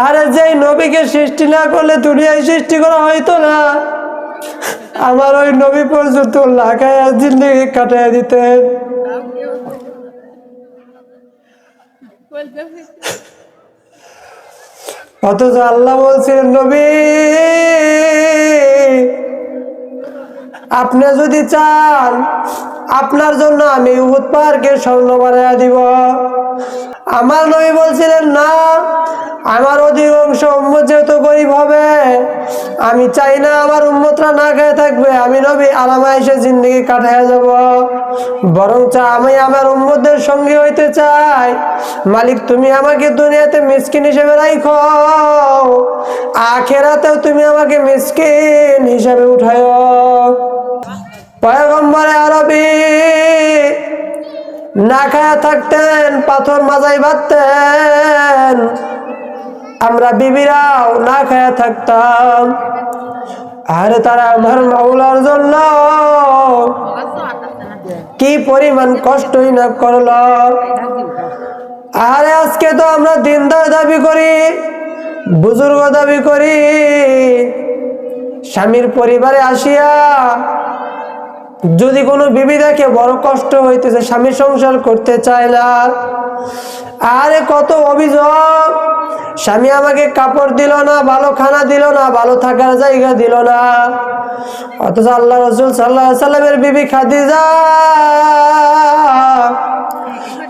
আরে যেই নবীকে সৃষ্টি না করলে দুনিয়ায় সৃষ্টি করা হয়তো না। আমার ওই নবী পর্যন্ত লাগায় জিন্দগি কাটায় দিতেন। অথচ আল্লাহ বলছিলেন নবী, আপনি যদি চান আপনার জন্য আমি উহুদ পাহাড়কে স্বর্ণ বানাইয়া দিব। আমার নবী বলছিলেন, না, আমার অধিকাংশ উম্মত যেহেতু গরিব হবে, আমি চাই না আমার উম্মতরা না খেয়ে থাকবে, আমি নবী আরামা এসে জিন্দগি কাটাইয়া যাব। বরং চা আমি আমার উম্মতদের সঙ্গে হইতে চাই। মালিক, তুমি আমাকে দুনিয়াতে মিসকিন হিসেবে রাখো আখেরাতেও তুমি আমাকে মিসকিন হিসেবে উঠায় পয়গম্বরে আরবি না খায়া থাকতেন, পাথর মাজাই বাঁধতেন। আমরা বিবিরাও না খায়া থাকতাম। আরে তারা আমার মাওলার জন্য কি পরিমাণ কষ্টই না করল। আরে আজকে তো আমরা দিনদার দাবি করি, বুজুর্গ দাবি করি। স্বামীর পরিবারে আসিয়া যদি কোনো বিবি দেখে বড় কষ্ট হইতেছে, স্বামী সংসার করতে চায় না। আরে কত অভিযোগ! স্বামী আমাকে কাপড় দিল না, ভালো খানা দিল না, ভালো থাকার জায়গা দিল না। অথচ আল্লাহ রসুল সাল্লাহ সাল্লামের বিবি খাদিজা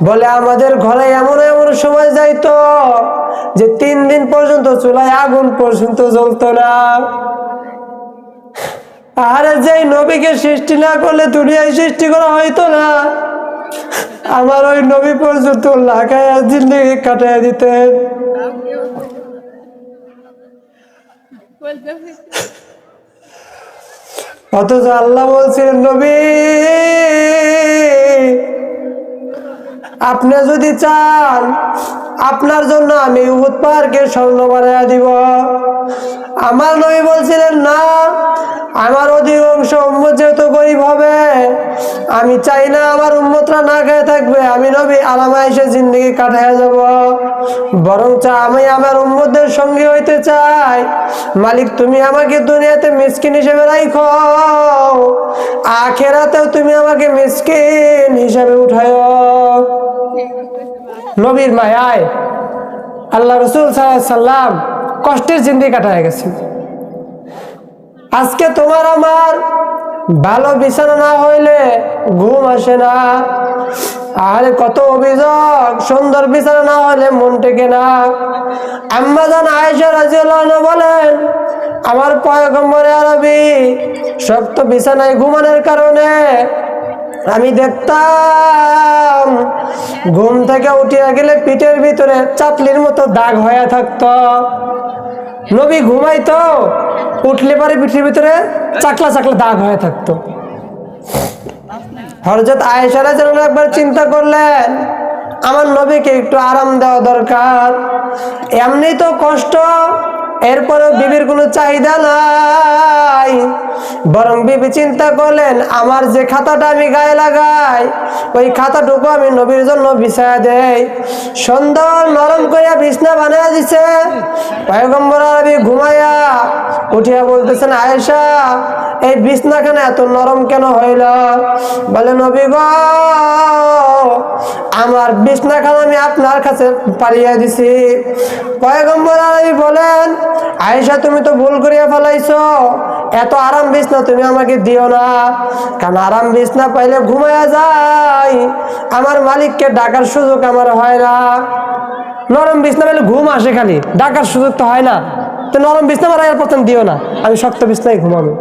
বলে, আমাদের ঘরে এমন এমন সময় যাইতো যে তিন দিন পর্যন্ত চুলায় আগুন পর্যন্ত জ্বলতো না। আরে যেই নবীকে সৃষ্টি না করলে দুনিয়ায় সৃষ্টি করা হয়তো না। আমার ওই নবী পর্যন্ত লাগায় জিন্দগি কাটায় দিতেন। অথচ আল্লাহ বলছিলেন নবী, আপনি যদি চান, আপনার জন্য আমি পাহাড়কে স্বর্ণ বানাইয়া দিব। আমার নবী বলছিলেন, না আমার অধিকাংশ উম্মত যেহেতু গরিব হবে, আমি চাই না আমার উম্মতরা না খেয়ে থাকবে। আমি নবী আরামা এসে জিন্দগি কাটাইয়া যাব। চা আমি আমার উম্মতদের সঙ্গে হইতে চাই। মালিক, তুমি আমাকে দুনিয়াতে মিসকিন হিসেবে রাখো আখেরাতেও তুমি আমাকে মিসকিন হিসেবে উঠায়। নবীর মায়ায় আল্লাহ রসুল সাল্লাম কষ্টের জিন্দি কাটায় গেছে আজকে তোমার আমার ভালো বিছানা না হইলে ঘুম আসে না। আরে কত অভিযোগ, সুন্দর বিছানা না হলে মন টেকে না। আম্মাজান আয়েশা রাজিয়াল্লাহু আনহা বলেন, আমার পয়গম্বরে আরবি শক্ত বিছানায় ঘুমানোর কারণে আমি দেখতাম ঘুম থেকে উঠিয়া গেলে পিঠের ভিতরে চাপলির মতো দাগ হয়ে থাকতো। নবী ঘুমাইতো উঠলে পরে পিঠের ভিতরে চাকলা চাকলা দাগ হয়ে থাকতো। হরজত আয়েশারা যেন একবার চিন্তা করলেন, আমার নবীকে একটু আরাম দেওয়া দরকার। এমনি তো কষ্ট এরপরে বিবির কোনো চাহিদা নাই। বরং বিবি চিন্তা করলেন, আমার যে খাতাটা আমি গায়ে লাগাই, ওই খাতাটুকু আমি নবীর জন্য বিছায়া দেই। সুন্দর নরম করিয়া বিছনা বানায় দিছে। পয়গম্বর আরবি ঘুমাইয়া উঠিয়া বলতেছেন, আয়েশা, এই বিছনাখানে এত নরম কেন হইল? বলে, নবী গো, আমার বিছনাখানা আমি আপনার কাছে পালিয়ে দিছি। পয়গম্বর আরবি বলেন, আয়েশা, তুমি তো ভুল করিয়া ফেলাইছো। এত আরাম বিছনা তুমি আমাকে দিও না। কারণ আরাম বিছনা পাইলে ঘুমায়া যাই। আমার মালিককে ডাকার সুযোগ আমার হয় না। নরম বিছনা পাইলে ঘুম আসে খালি। ডাকার সুযোগ তো হয় না। তো নরম বিছনা আমার আর পছন্দ দিও না। আমি শক্ত বিছনায় ঘুমাবো।